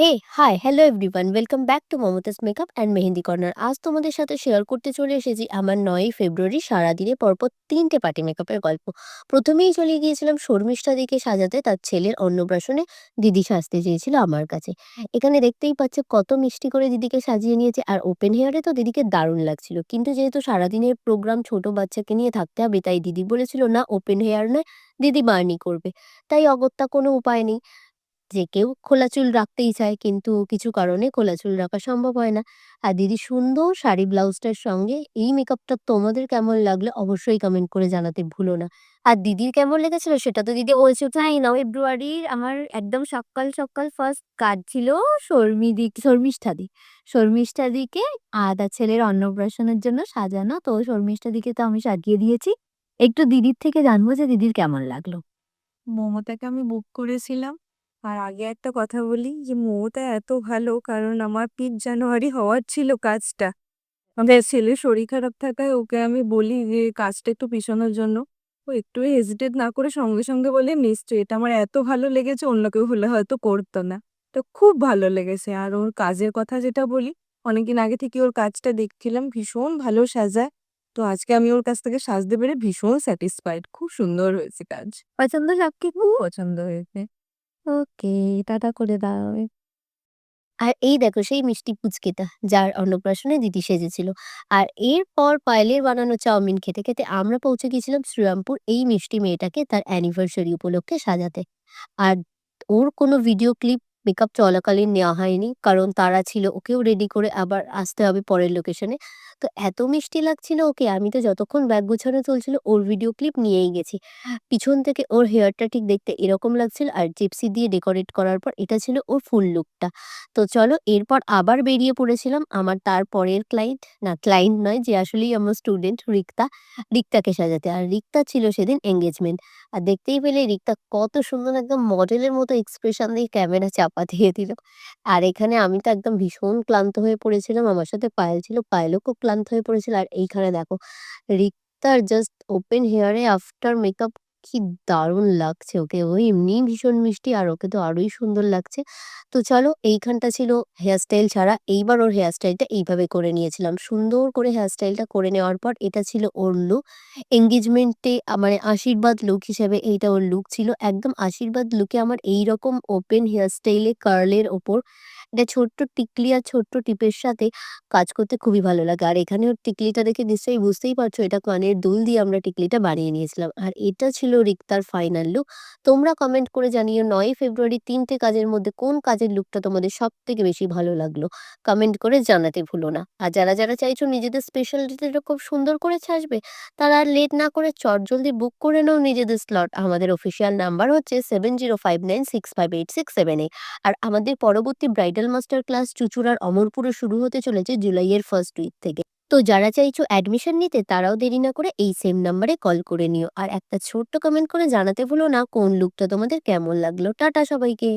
Hey, hi, hello everyone. Welcome back to Mumtaz makeup and mehendi corner. আজ তোমাদের সাথে share করতে চলে এসেছি আমার নয়ই ফেব্রুয়ারি সারাদিনে পরপর তিনটে পার্টি মেকআপের গল্প। প্রথমেই চলে গিয়েছিলাম শর্মিষ্ঠা দিকে সাজাতে তার ছেলের অন্নপ্রাশনে দিদি সাজতে চেয়েছিল আমার কাছে। এখানে দেখতেই পাচ্ছে কত মিষ্টি করে দিদিকে সাজিয়ে নিয়েছে আর ওপেন হেয়ারে তো দিদিকে দারুণ লাগছিল। কিন্তু যেহেতু সারাদিনের প্রোগ্রাম ছোট বাচ্চাকে নিয়ে থাকতে হবে তাই দিদি বলেছিল না ওপেন হেয়ার নয় দিদি বার্নি করবে। তাই অগত্যা কোনো উপায় নেই। যে কেউ খোলা চুল রাখতেই চায়, কিন্তু কিছু কারণে খোলা চুল রাখা সম্ভব হয় না। আর দিদি, সুন্দর শাড়ি ব্লাউজটার সঙ্গে এই মেকআপটা তোমাদের কেমন লাগল অবশ্যই কমেন্ট করে জানাতে ভুলো না। আর দিদির কেমন লেগেছিল সেটা তো দিদি বলছে তাই না ফেব্রুয়ারির আমার একদম সকাল সকাল ফার্স্ট কাজ ছিল শর্মিদি শর্মিষ্ঠাদি শর্মিষ্ঠাদিকে আর তার ছেলের অন্নপ্রাশনের জন্য সাজানো তো শর্মিষ্ঠাদিকে তো আমি সাজিয়ে দিয়েছি একটু দিদির থেকে জানব যে দিদির কেমন লাগল মমতাকে আমি বুক করেছিলাম। আর আগে একটা কথা বলি যে মমতা এত ভালো কারণ আমার ৫ জানুয়ারি হওয়ার ছিল কাজটা। আমাদের ছেলের শরীর খারাপ থাকায় ওকে আমি বলি যে কাজটা একটু পিছানোর জন্য। ও একটু হেজিটেট না করে সঙ্গে, সঙ্গে বলে নিশ্চয়ই এটা আমার এত ভালো লেগেছে অন্য কেউ হলে হয়তো করতো না। তো খুব ভালো লেগেছে। আর ওর কাজের কথা যেটা বলি, অনেকদিন আগে থেকে ওর কাজটা দেখছিলাম ভীষণ ভালো সাজায়। তো আজকে আমি ওর কাছ থেকে সাজতে পেরে ভীষণ স্যাটিসফাইড। খুব সুন্দর হয়েছে কাজ। পছন্দ সব খুব পছন্দ হয়েছে। ওকে টাটা করে দাও আর এই দেখো সেই মিষ্টি পুচকেটা যার অন্নপ্রাশনে দিদি সেজেছিল। আর এরপর পায়েলের বানানো চাউমিন খেতে, খেতে আমরা পৌঁছে গেছিলাম শ্রীরামপুর এই মিষ্টি মেয়েটাকে তার অ্যানিভার্সারি উপলক্ষে সাজাতে। আর ওর কোনো ভিডিও ক্লিপ মেকআপ চলাকালীন নেওয়া হয়নি। কারণ তারা ছিল ওকেও রেডি করে আবার আসতে হবে পরের লোকেশনে। তো এত মিষ্টি লাগছিল ওকে আমি তো যতক্ষণ ব্যাগ গোছানো চলছিল, ওর ভিডিও ক্লিপ নিয়েই গেছি। পিছন থেকে ওর হেয়ারটা ঠিক দেখতে এরকম লাগছিল আর জিপসি দিয়ে ডেকোরেট করার পর এটা ছিল ওর ফুল লুকটা। তো চলো, এরপর আবার বেরিয়ে পড়েছিলাম আমার তার পরের ক্লায়েন্ট না ক্লায়েন্ট নয়, যে আসলেই আমার স্টুডেন্ট রিক্তা। রিক্তাকে সাজাতে। আর রিক্তা ছিল সেদিন এঙ্গেজমেন্ট আর দেখতেই পেলে রিক্তা কত সুন্দর একদম মডেলের মতো এক্সপ্রেশন দিয়ে ক্যামেরা চাপা দিয়ে দিল। আর এখানে আমি তো একদম ভীষণ ক্লান্ত হয়ে পড়েছিলাম। আমার সাথে পায়েল ছিল। পায়েলও খুব ক্লান্ত হয়ে পড়েছিল। আর এইখানে দেখো রিক্তার জাস্ট ওপেন হেয়ারে আফটার মেকআপ কি দারুণ লাগছে ওকে। ও এমনিই ভীষণ মিষ্টি আর ওকে তো আরোই সুন্দর লাগছে। তো চলো এইখানটা ছিল হেয়ার স্টাইল ছাড়া। এইবার ওর হেয়ার স্টাইলটা এইভাবে করে নিয়েছিলাম। সুন্দর করে হেয়ার স্টাইলটা করে নেওয়ার পর এটা ছিল ওর লুক। এনগেজমেন্টে আ মানে আশীর্বাদ লুক হিসেবে এইটা ওর লুক ছিল। একদম আশীর্বাদ লুকে আমার এইরকম ওপেন হেয়ার স্টাইলে কার্লের ওপর একটা ছোট্ট টিকলি আর ছোট্ট টিপের সাথে কাজ করতে খুবই ভালো লাগে। আর এখানে ওর টিকলিটা দেখে নিশ্চয়ই বুঝতেই পারছ, এটা কানের দুল দিয়ে আমরা টিকলিটা বানিয়ে নিয়েছিলাম। আর এটা ছিল রিক্তার ফাইনাল লুক। তোমরা কমেন্ট করে জানিও ৯ই ফেব্রুয়ারি তিনটে কাজের মধ্যে কোন কাজের লুকটা তোমাদের সব থেকে বেশি ভালো লাগল? কমেন্ট করে জানাতে ভুলো না। আর যারা, যারা চাইছো নিজেদের স্পেশাল ডিটেলটা খুব সুন্দর করে সাজবে তারা আর লেট না করে চট জলদি বুক করে নাও নিজেদের স্লট। আমাদের অফিসিয়াল নাম্বার হচ্ছে 7059658678 আর আমাদের পরবর্তী ব্রাইডাল মাস্টার ক্লাস চুঁচুড়ার অমরপুরে শুরু হতে চলেছে জুলাইয়ের ফার্স্ট উইক থেকে। তো যারা চাইছো অ্যাডমিশন নিতে, তারাও দেরি না করে এই সেম নাম্বারে কল করে নিও। আর একটা ছোট্ট কমেন্ট করে জানাতে ভুলো না, কোন লুকটা তোমাদের কেমন লাগল। টাটা সবাইকে।